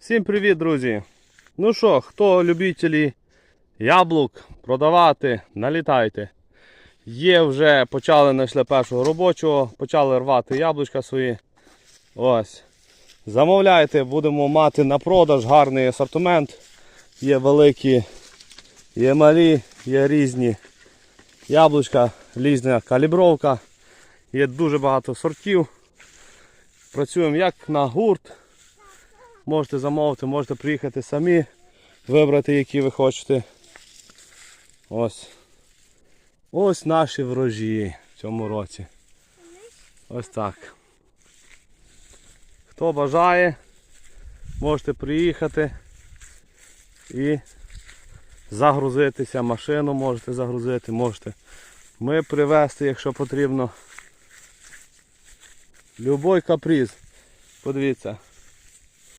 Всім привіт, друзі! Ну що, хто любителі яблук продавати, налітайте. Є вже, почали знайшли першого робочого, почали рвати яблучка свої. Ось. Замовляйте, будемо мати на продаж гарний асортимент. Є великі, є малі, є різні яблучка, різна калібровка. Є дуже багато сортів. Працюємо як на гурт. Можете замовити, можете приїхати самі, вибрати, які ви хочете. Ось. Ось наші врожі в цьому році. Ось так. Хто бажає, можете приїхати і загрузитися. Машину можете загрузити, можете ми привезти, якщо потрібно. Любой каприз. Подивіться.